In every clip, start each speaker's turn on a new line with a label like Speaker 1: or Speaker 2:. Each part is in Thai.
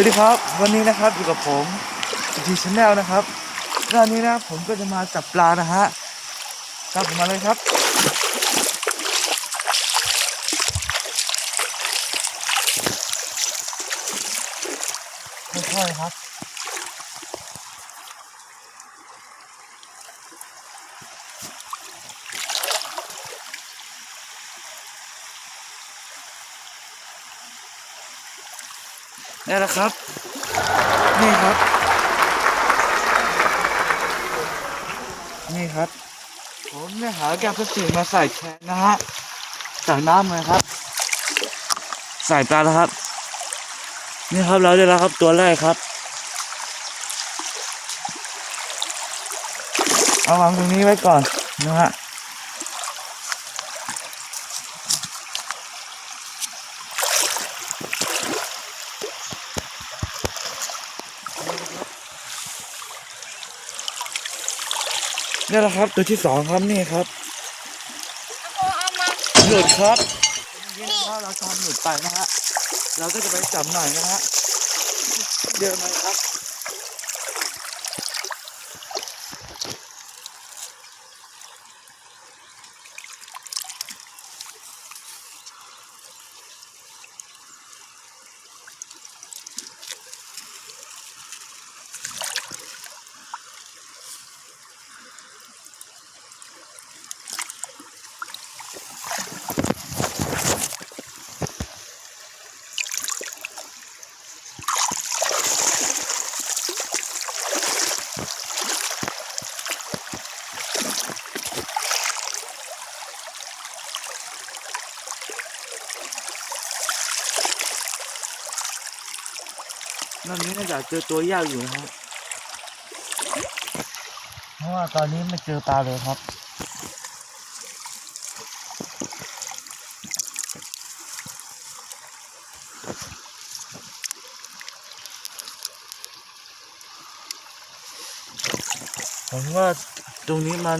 Speaker 1: วัสดีครับ วันนี้นะครับอยู่กับผมทีชแนลนะครับวันนี้นะผมก็จะมาจับปลานะฮะตามผมมาเลยครับ ค่อยๆครับ นี่แหละครับ นี่ครับ นี่ครับ ผมเนี่ยหาแก้วพลาสติกมาใส่แทนนะฮะจากน้ำเลยครับ ใส่ปลาแล้วครับ นี่ครับเราได้แล้วครับตัวแรกครับ เอาวางตรงนี้ไว้ก่อนนะฮะ นี่แหละครับ ตัวที่สองครับนี่ครับ
Speaker 2: เอามา
Speaker 1: หลุดครับนี่ถ้าเราทำหลุดไปนะฮะเราก็จะไปจับหน่อยนะฮะเดินมาครับ รอบนี้น่าจะเจอตัวยากอยู่นะฮะเพราะว่าตอนนี้ไม่เจอปลาเลยครับ ผมว่าตรงนี้มัน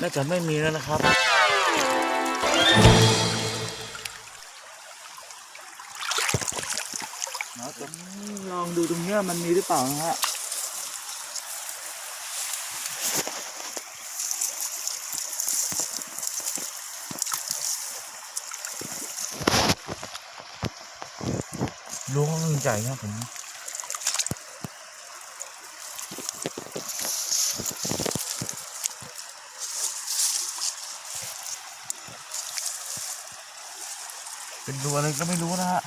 Speaker 1: น่าจะไม่มีแล้วนะครับ นะแต่ลองดูตรงเนี้ยมันมีหรือเปล่านะฮะล้วงมันใหญ่นะผมเป็นรูอะไรก็ไม่รู้นะฮะ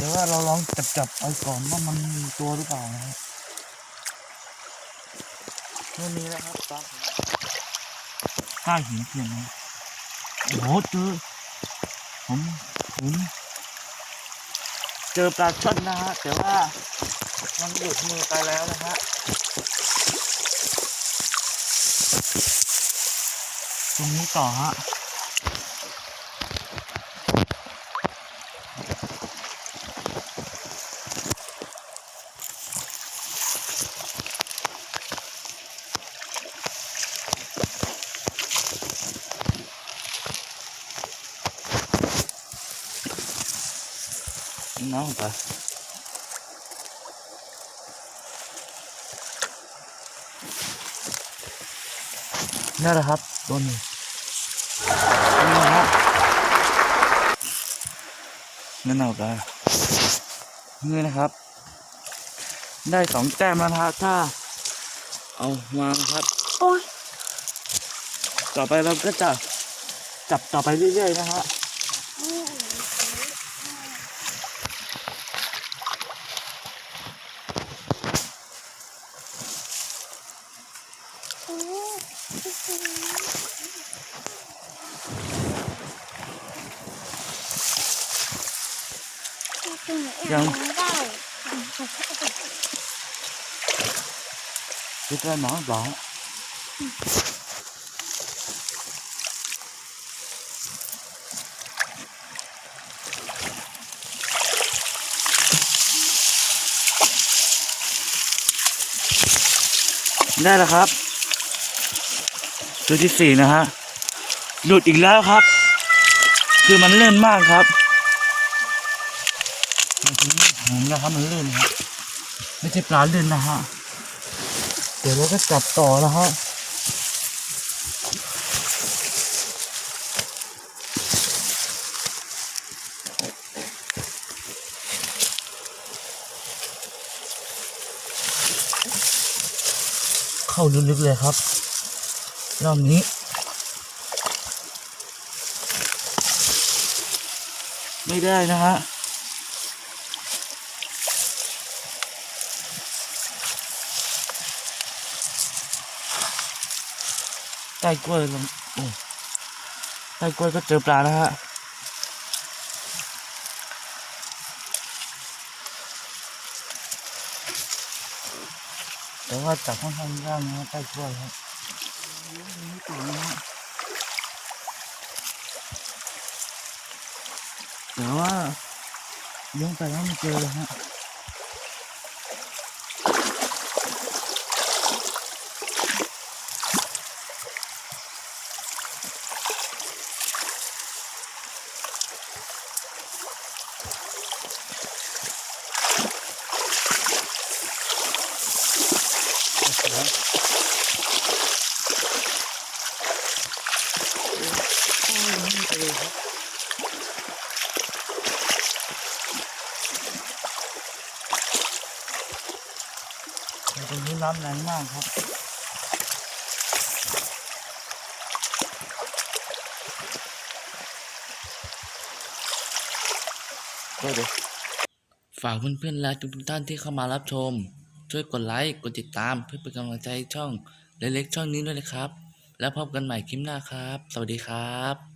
Speaker 1: แต่ว่าเราลองจับจับๆเอาก่อนว่ามันมีตัวหรือเปล่านะฮะไม่มีแล้วครับตามผมข้าหินเทียนนะโอ้โหเจอผมผมเจอปลาช่อนนะฮะแต่ว่ามันหลุดมือไปแล้วนะฮะตรงนี้ต่อฮะ น้องไปนั่นแหละครับตัวนี้นี่นะฮะนั่นเอาไปนี่นะครับ ได้สองแต้มแล้วนะฮะถ้า เอาวางครับ
Speaker 2: โอ้ย
Speaker 1: ต่อไปเราก็จะจับต่อไปเรื่อยๆนะฮะ
Speaker 2: ยังคิด
Speaker 1: ว่าน้อนองได้แล้วครับ ตัวที่สี่นะฮะหลุดอีกแล้วครับ คือมันเล่นมากครับอื้อหืผมนะครับมันเลื่นครับไม่ใช่ปลาเลื่นนะฮะเดี๋ยวเราก็จับต่อนะฮะเข้าลึกๆเลยครับ รอบนี้ ไม่ได้นะฮะใต้กล้วยลงใต้กล้วยก็เจอปลานะฮะแต่ว่าจับค่อนข้างยากนะใต้กล้วยครับ ไม่ต่อนะแต่ว่าเลี้ยงไปแล้วไม่เจอเลยฮะแต่ ตรงนี้น้ำแรงมากครับก็เดี๋ยวฝากเพื่อนๆและทุกๆท่านที่เข้ามารับชม ช่วยกดไลค์ กดติดตามเพื่อเป็นกำลังใจให้ช่องเล็กๆช่องนี้ด้วยนะครับ แล้วพบกันใหม่คลิปหน้าครับ สวัสดีครับ